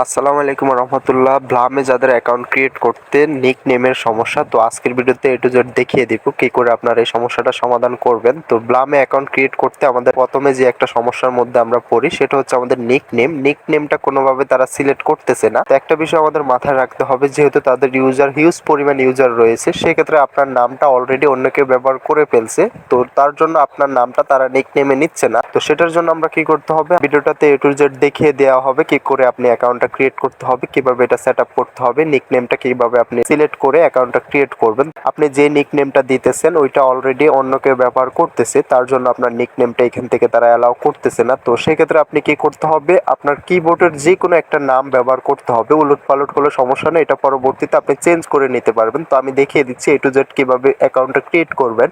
আসসালামু আলাইকুম রহমতুল্লাহ। ভ্লামে যাদের অ্যাকাউন্ট ক্রিয়েট করতে নিক নেমের সমস্যা, তো আজকের ভিডিওতে এটু জেড দেখিয়ে দিব কি করে আপনারা এই সমস্যাটা সমাধান করবেন। তো ব্লামে অ্যাকাউন্ট ক্রিয়েট করতে আমাদের প্রথমে যে একটা সমস্যার মধ্যে আমরা পড়ি, সেটা হচ্ছে আমাদের নিক নেম নিক নেমটা কোনোভাবে তারা সিলেক্ট করতেছে না। তো একটা বিষয় আমাদের মাথায় রাখতে হবে, যেহেতু তাদের ইউজার হিউজ পরিমাণ ইউজার রয়েছে, সেক্ষেত্রে আপনার নামটা অলরেডি অন্য কেউ ব্যবহার করে ফেলছে। তো তার জন্য আপনার নামটা তারা নিক নেমে নিচ্ছে না। তো সেটার জন্য আমরা কি করতে হবে, ভিডিওটাতে এ টু জেড দেখিয়ে দেওয়া হবে, কি করে আপনি অ্যাকাউন্টটা ক্রিয়েট করতে হবে, কীভাবে এটা সেট আপ করতে হবে নিক নেমটা কীভাবে আপনি সিলেক্ট করে অ্যাকাউন্টটা ক্রিয়েট করবেন। আপনি যে নিক নেমটা দিতেছেন, ওইটা অলরেডি অন্য কেউ ব্যবহার করতেছে, তার জন্য আপনার নিক নেমটা এখান থেকে তারা অ্যালাউ করতেছে না। তো সেক্ষেত্রে আপনি কি করতে হবে, আপনার কিবোর্ডের যে কোনো একটা নাম ব্যবহার করতে হবে উলট পালট কোনো সমস্যা নেই, এটা পরবর্তীতে আপনি চেঞ্জ করে নিতে পারবেন। তো আমি দেখিয়ে দিচ্ছি এ টু জেড কীভাবে অ্যাকাউন্টটা ক্রিয়েট করবেন।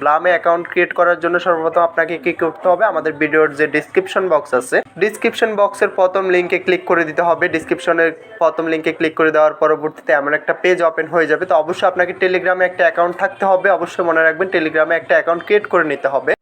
ব্লামে অ্যাকাউন্ট ক্রিয়েট করার জন্য সর্বপ্রথম আপনাকে কি করতে হবে? আমাদের ভিডিওর যে ডিসক্রিপশন বক্স আছে ডিসক্রিপশন বক্সের প্রথম লিংকে ক্লিক করে দিতে হবে। ডিসক্রিপশনের প্রথম লিংকে ক্লিক করে দেওয়ার পরবর্তীতে এমন একটা পেজ ওপেন হয়ে যাবে। তো অবশ্যই আপনাকে টেলিগ্রামে একটা অ্যাকাউন্ট থাকতে হবে। অবশ্যই মনে রাখবেন টেলিগ্রামে একটা অ্যাকাউন্ট ক্রিয়েট করে নিতে হবে।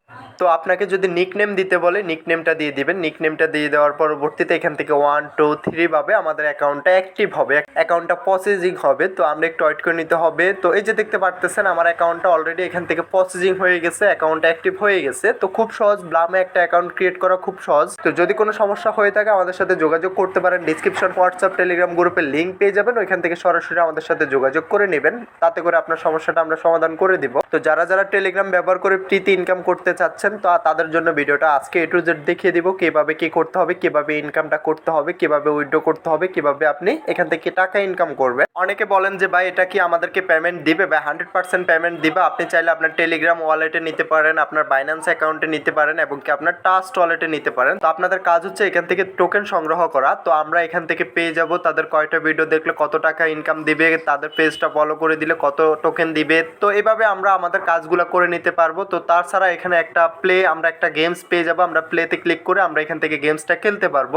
তো আপনাকে যদি নিকনেম দিতে বলে নিকনেমটা দিয়ে দিবেন। নিকনেমটা দিয়ে দেওয়ার পরবর্তীতে এখান থেকে ওয়ান টু থ্রি ভাবে আমাদের অ্যাকাউন্টটা অ্যাক্টিভ হবে। অ্যাকাউন্টটা প্রসেসিং হবে। তো আমরা একটু ওয়েট করে নিতে হবে। তো এই যে দেখতে পারতেছেন, আমার অ্যাকাউন্টটা অলরেডি এখান থেকে প্রসেসিং হয়ে গেছে অ্যাকাউন্ট অ্যাক্টিভ হয়ে গেছে। তো খুব সহজ ব্লামে একটা অ্যাকাউন্ট ক্রিয়েট করা খুব সহজ। তো যদি কোনো সমস্যা হয়ে থাকে, আমাদের সাথে যোগাযোগ করতে পারেন। ডিসক্রিপশন হোয়াটসঅ্যাপ টেলিগ্রাম গ্রুপের লিঙ্ক পেয়ে যাবেন। ওইখান থেকে সরাসরি আমাদের সাথে যোগাযোগ করে নেবেন। তাতে করে আপনার সমস্যাটা আমরা সমাধান করে দিব। তো যারা যারা টেলিগ্রাম ব্যবহার করে প্রীতি ইনকাম করতে চাচ্ছেন তো তাদের জন্য ভিডিওটা আজকে এ টু জেড দেখিয়ে দিব কীভাবে কী করতে হবে কীভাবে ইনকামটা করতে হবে কীভাবে উইথড্র করতে হবে কীভাবে আপনি এখান থেকে টাকা ইনকাম করবেন। অনেকে বলেন যে, ভাই, এটা কি আমাদেরকে পেমেন্ট দিবে? বা হান্ড্রেড পার্সেন্ট পেমেন্ট দিবে। আপনি চাইলে আপনার টেলিগ্রাম ওয়ালেটে নিতে পারেন, আপনার বাইন্যান্স অ্যাকাউন্টে নিতে পারেন, এবং কি আপনার টাস্ট ওয়ালেটে নিতে পারেন। তো আপনাদের কাজ হচ্ছে এখান থেকে টোকেন সংগ্রহ করা। তো আমরা এখান থেকে পেয়ে যাব, তাদের কয়টা ভিডিও দেখলে কত টাকা ইনকাম দিবে, তাদের পেজটা ফলো করে দিলে কত টোকেন দিবে। তো এভাবে আমরা আমাদের কাজগুলো করে নিতে পারব। তো তাছাড়া এখানে একটা প্লে আমরা একটা গেমস পেয়ে যাব, আমরা প্লেতে ক্লিক করে আমরা এখান থেকে গেমসটা খেলতে পারব।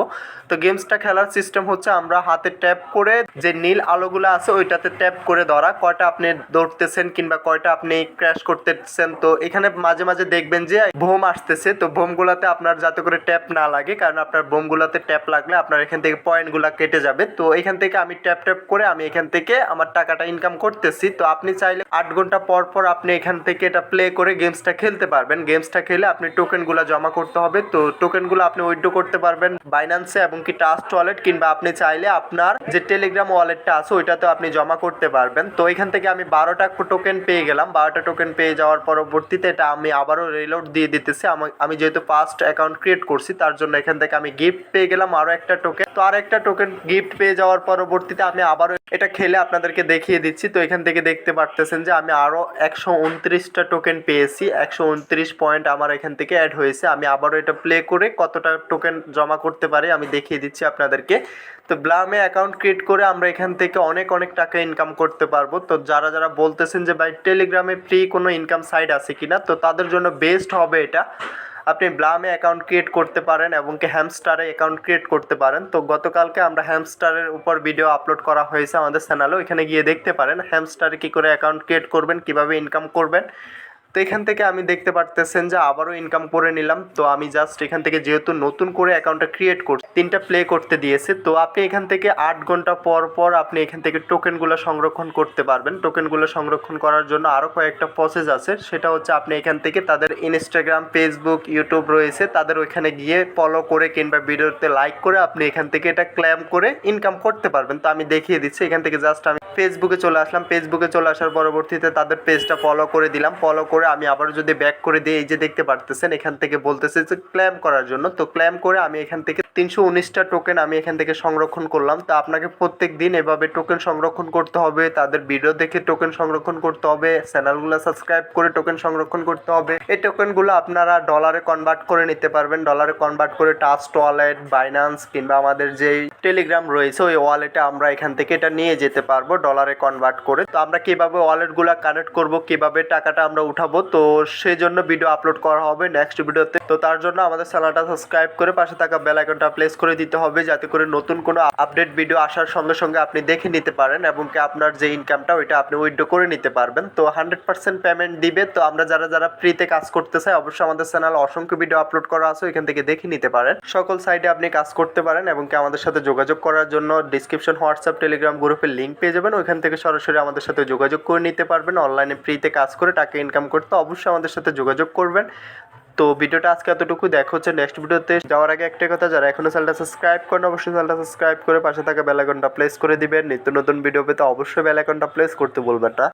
তো গেমসটা খেলার সিস্টেম হচ্ছে আমরা হাতে ট্যাপ করে যে নীল আলোগুলো আছে ওইটাতে ট্যাপ করে ধরা, কয়টা আপনি দৌড়তেছেন কিংবা কয়টা আপনি ক্র্যাশ করতেছেন। তো এখানে মাঝে মাঝে দেখবেন যে বোম আসতেছে, তো বোমগুলাতে আপনার যাতে করে ট্যাপ না লাগে, কারণ আপনার বোমগুলাতে ট্যাপ লাগলে আপনার এখান থেকে পয়েন্টগুলো কেটে যাবে। তো এখান থেকে আমি ট্যাপ ট্যাপ করে আমি এখান থেকে আমার টাকাটা ইনকাম করতেছি। তো আপনি চাইলে আট ঘণ্টা পর পর আপনি এখান থেকে এটা প্লে করে গেমসটা খেলতে পারবেন। গেমসটা খেলে আপনি টোকেনগুলো জমা করতে হবে। তো টোকেনগুলো আপনি উইথড্র করতে পারবেন বাইন্যান্সে এবং কি ট্রাস্ট ওয়ালেট কিংবা আপনি চাইলে আপনার যে টেলিগ্রাম ওয়ালেটটা আছে ওইটাতে আপনি জমা করতে পারবেন। তো এখান থেকে আমি বারোটা টোকেন পেয়ে গেলাম। বারোটা টোকেন পেয়ে যাওয়ার পরবর্তীতে এটা আমি আবারও রিলোড দিয়ে দিতেছি। আমি- আমি যেহেতু ফার্স্ট অ্যাকাউন্ট ক্রিয়েট করছি, তার জন্য এখান থেকে আমি গিফট পেয়ে গেলাম আরও একটা টোকেন তো আর একটা টোকেন গিফট পেয়ে যাওয়ার পরবর্তীতে আমি আবারও এটা খেলে আপনাদেরকে দেখিয়ে দিচ্ছি। তো এখান থেকে দেখতে পারতেছেন যে আমি আরও একশো উনত্রিশটা টোকেন পেয়েছি। একশো উনত্রিশ পয়েন্ট আমার এখান থেকে অ্যাড হয়েছে। আমি আবারও এটা প্লে করে কতটা টোকেন জমা করতে পারি আমি দেখিয়ে দিচ্ছি আপনাদেরকে। তো ব্লামে অ্যাকাউন্ট ক্রিয়েট করে আমরা এখান থেকে অনেক অনেক টাকা ইনকাম করতে পারব। তো যারা যারা বলতেছেন যে, ভাই টেলিগ্রামে ফ্রি কোনো ইনকাম সাইট আছে কি না তো তাদের জন্য বেস্ট হবে এটা। আপনি ব্লামে অ্যাকাউন্ট ক্রিয়েট করতে পারেন এবং কি হ্যামস্টারে অ্যাকাউন্ট ক্রিয়েট করতে পারেন। তো গতকালকে আমরা হ্যামস্টারের উপর ভিডিও আপলোড করা হয়েছে আমাদের চ্যানেলে ওইখানে গিয়ে দেখতে পারেন হ্যামস্টারে কী করে অ্যাকাউন্ট ক্রিয়েট করবেন, কীভাবে ইনকাম করবেন। তো এখান থেকে আমি দেখতে পারতেছেন যে আবারও ইনকাম করে নিলাম। তো আমি জাস্ট এখান থেকে যেহেতু নতুন করে অ্যাকাউন্টটা ক্রিয়েট করছি, তিনটা প্লে করতে দিয়েছে। তো আপনি এখান থেকে আট ঘণ্টা পর পর আপনি এখান থেকে টোকেনগুলো সংরক্ষণ করতে পারবেন। টোকেনগুলো সংরক্ষণ করার জন্য আরও কয়েকটা প্রসেস আছে। সেটা হচ্ছে আপনি এখান থেকে তাদের ইনস্টাগ্রাম ফেসবুক ইউটিউব রয়েছে। তাদের ওইখানে গিয়ে ফলো করে কিংবা ভিডিওতে লাইক করে আপনি এখান থেকে এটা ক্লেম করে ইনকাম করতে পারবেন। তো আমি দেখিয়ে দিচ্ছি। এখান থেকে জাস্ট আমি ফেসবুকে চলে আসলাম। ফেসবুকে চলে আসার পরবর্তীতে তাদের পেজটা ফলো করে দিলাম। ফলো করে আমি আবারও যদি ব্যাক করে দিই, এই যে দেখতে পারতেছেন, এখান থেকে বলতেছে যে ক্লেম করার জন্য। তো ক্লেম করে আমি এখান থেকে তিনশো উনিশটা টোকেন আমি এখান থেকে সংরক্ষণ করলাম। তো আপনাকে প্রত্যেক দিন এভাবে টোকেন সংরক্ষণ করতে হবে, তাদের ভিডিও দেখে টোকেন সংরক্ষণ করতে হবে চ্যানেলগুলো সাবস্ক্রাইব করে টোকেন সংরক্ষণ করতে হবে। এই টোকেনগুলো আপনারা ডলারে কনভার্ট করে নিতে পারবেন। ডলারে কনভার্ট করে টাস্ট ওয়ালেট বাইন্যান্স কিংবা আমাদের যেই টেলিগ্রাম রয়েছে, ওই ওয়ালেটে আমরা এখান থেকে এটা নিয়ে যেতে পারব ডলারে কনভার্ট করে। তো আমরা কীভাবে ওয়ালেটগুলো কানেক্ট করব, কীভাবে টাকাটা আমরা উঠাবো, তো সেই জন্য ভিডিও আপলোড করা হবে নেক্সট ভিডিওতে তো তার জন্য আমাদের চ্যানেলটা সাবস্ক্রাইব করে পাশে থাকা বেল আইকনটা প্লেস করে দিতে হবে, যাতে করে নতুন কোনো আপডেট ভিডিও আসার সঙ্গে সঙ্গে আপনি দেখে নিতে পারেন এবং কি আপনার যে ইনকামটা ওইটা আপনি উইথড্র করে নিতে পারবেন। তো হান্ড্রেড পার্সেন্ট পেমেন্ট দিবে, তো আমরা যারা যারা ফ্রিতে কাজ করতে চাই, অবশ্যই আমাদের চ্যানেল অসংখ্য ভিডিও আপলোড করা আছে এখান থেকে দেখে নিতে পারেন। সকল সাইডে আপনি কাজ করতে পারেন এবং কি আমাদের সাথে যোগাযোগ করার জন্য ডিসক্রিপশন হোয়াটসঅ্যাপ টেলিগ্রাম গ্রুপের লিঙ্ক পেয়ে যাবেন। ওইখান থেকে সরাসরি আমাদের সাথে যোগাযোগ করে নিতে পারবেন। অনলাইনে ফ্রিতে কাজ করে টাকা ইনকাম করতে অবশ্যই আমাদের সাথে যোগাযোগ করবেন। তো ভিডিওটা আজকে এতটুকু। দেখা হচ্ছে নেক্সট ভিডিওতে। যাওয়ার আগে একটা কথা, যারা এখনও চ্যানেলটা সাবস্ক্রাইব করেন, অবশ্যই চ্যানেলটা সাবস্ক্রাইব করে পাশে থাকা বেল আইকনটা প্লেস করে দিবেন। নিত্য নতুন ভিডিও পেতে অবশ্যই বেল আইকনটা প্লেস করতে বলবেন না।